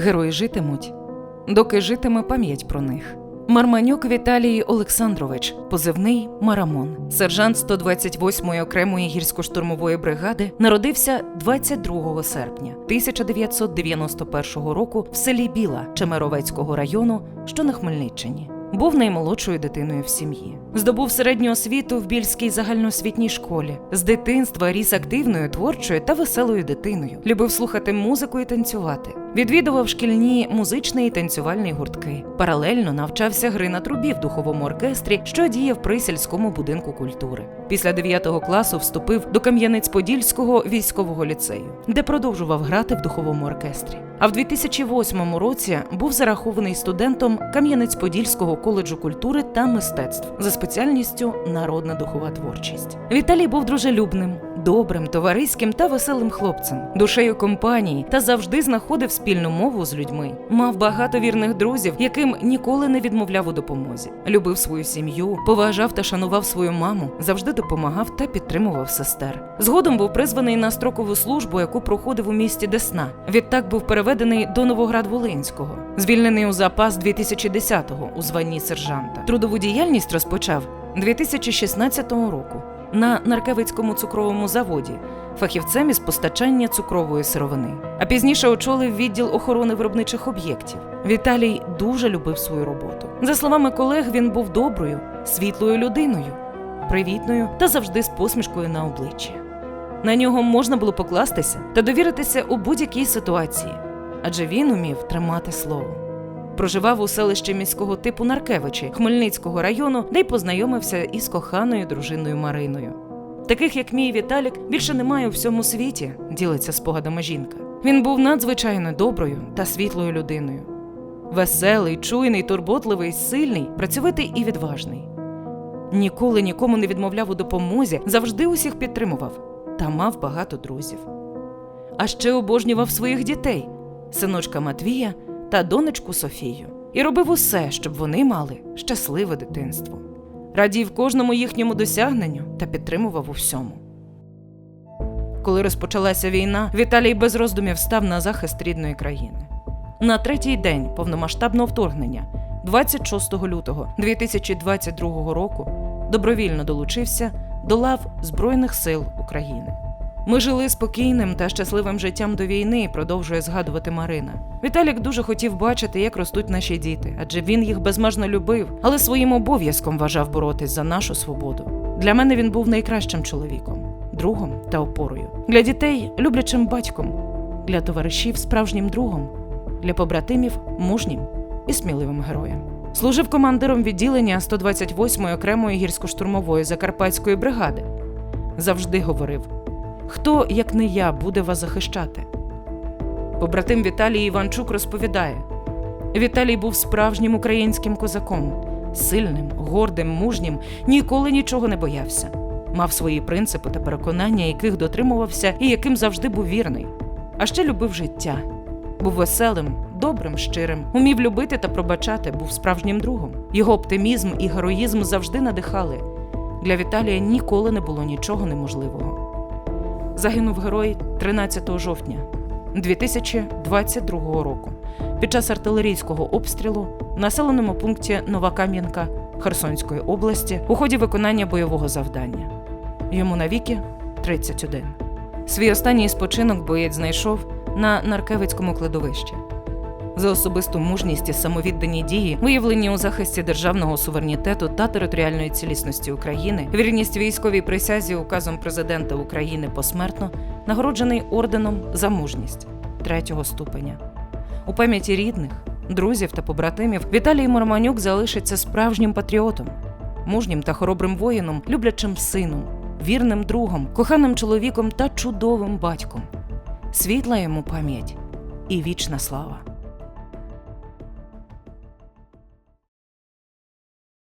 Герої житимуть, доки житиме пам'ять про них. Марманюк Віталій Олександрович, позивний Марамон, сержант 128-ї окремої гірсько-штурмової бригади, народився 22 серпня 1991 року в селі Біла Чемеровецького району, що на Хмельниччині. Був наймолодшою дитиною в сім'ї. Здобув середню освіту в Більській загальноосвітній школі. З дитинства ріс активною, творчою та веселою дитиною. Любив слухати музику і танцювати. Відвідував шкільні музичні і танцювальні гуртки. Паралельно навчався гри на трубі в духовому оркестрі, що діяв при сільському будинку культури. Після 9 класу вступив до Кам'янець-Подільського військового ліцею, де продовжував грати в духовому оркестрі. А в 2008 році був зарахований студентом Кам'янець-Подільського коледжу культури та мистецтв за спеціальністю народна духова творчість. Віталій був дружелюбним, добрим, товариським та веселим хлопцем, душею компанії та завжди знаходив спільну мову з людьми. Мав багато вірних друзів, яким ніколи не відмовляв у допомозі. Любив свою сім'ю, поважав та шанував свою маму, завжди допомагав та підтримував сестер. Згодом був призваний на строкову службу, яку проходив у місті Десна. Відтак був переведений до Новоград-Волинського, звільнений у запас 2010-го у званні сержанта. Трудову діяльність розпочав 2016 року на Наркевицькому цукровому заводі, фахівцем із постачання цукрової сировини. А пізніше очолив відділ охорони виробничих об'єктів. Віталій дуже любив свою роботу. За словами колег, він був доброю, світлою людиною, привітною та завжди з посмішкою на обличчі. На нього можна було покластися та довіритися у будь-якій ситуації, адже він умів тримати слово. Проживав у селищі міського типу Наркевичі Хмельницького району, де й познайомився із коханою дружиною Мариною. Таких, як мій Віталік, більше немає у всьому світі, ділиться спогадами жінка. Він був надзвичайно доброю та світлою людиною. Веселий, чуйний, турботливий, сильний, працьовитий і відважний. Ніколи нікому не відмовляв у допомозі, завжди усіх підтримував та мав багато друзів. А ще обожнював своїх дітей, синочка Матвія та донечку Софію, і робив усе, щоб вони мали щасливе дитинство. Радів кожному їхньому досягненню та підтримував у всьому. Коли розпочалася війна, Віталій без роздумів став на захист рідної країни. На третій день повномасштабного вторгнення, 26 лютого 2022 року, добровільно долучився до лав Збройних сил України. Ми жили спокійним та щасливим життям до війни, продовжує згадувати Марина. Віталік дуже хотів бачити, як ростуть наші діти, адже він їх безмежно любив, але своїм обов'язком вважав боротись за нашу свободу. Для мене він був найкращим чоловіком, другом та опорою. Для дітей люблячим батьком, для товаришів справжнім другом, для побратимів мужнім і сміливим героєм. Служив командиром відділення 128-ї окремої гірсько-штурмової закарпатської бригади. Завжди говорив. Хто, як не я, буде вас захищати? Побратим Віталій Іванчук розповідає: Віталій був справжнім українським козаком, сильним, гордим, мужнім, ніколи нічого не боявся. Мав свої принципи та переконання, яких дотримувався і яким завжди був вірний. А ще любив життя, був веселим, добрим, щирим, умів любити та пробачати, був справжнім другом. Його оптимізм і героїзм завжди надихали. Для Віталія ніколи не було нічого неможливого загинув герой 13 жовтня 2022 року під час артилерійського обстрілу в населеному пункті Нова Кам'янка Херсонської області у ході виконання бойового завдання. Йому навіки 31. Свій останній спочинок боєць знайшов на Наркевицькому кладовищі за особисту мужність і самовіддані дії, виявлені у захисті державного суверенітету та територіальної цілісності України, вірність військовій присязі указом президента України посмертно нагороджений орденом за мужність третього ступеня. У пам'яті рідних, друзів та побратимів Віталій Морманюк залишиться справжнім патріотом, мужнім та хоробрим воїном, люблячим сином, вірним другом, коханим чоловіком та чудовим батьком. Світла йому пам'ять і вічна слава.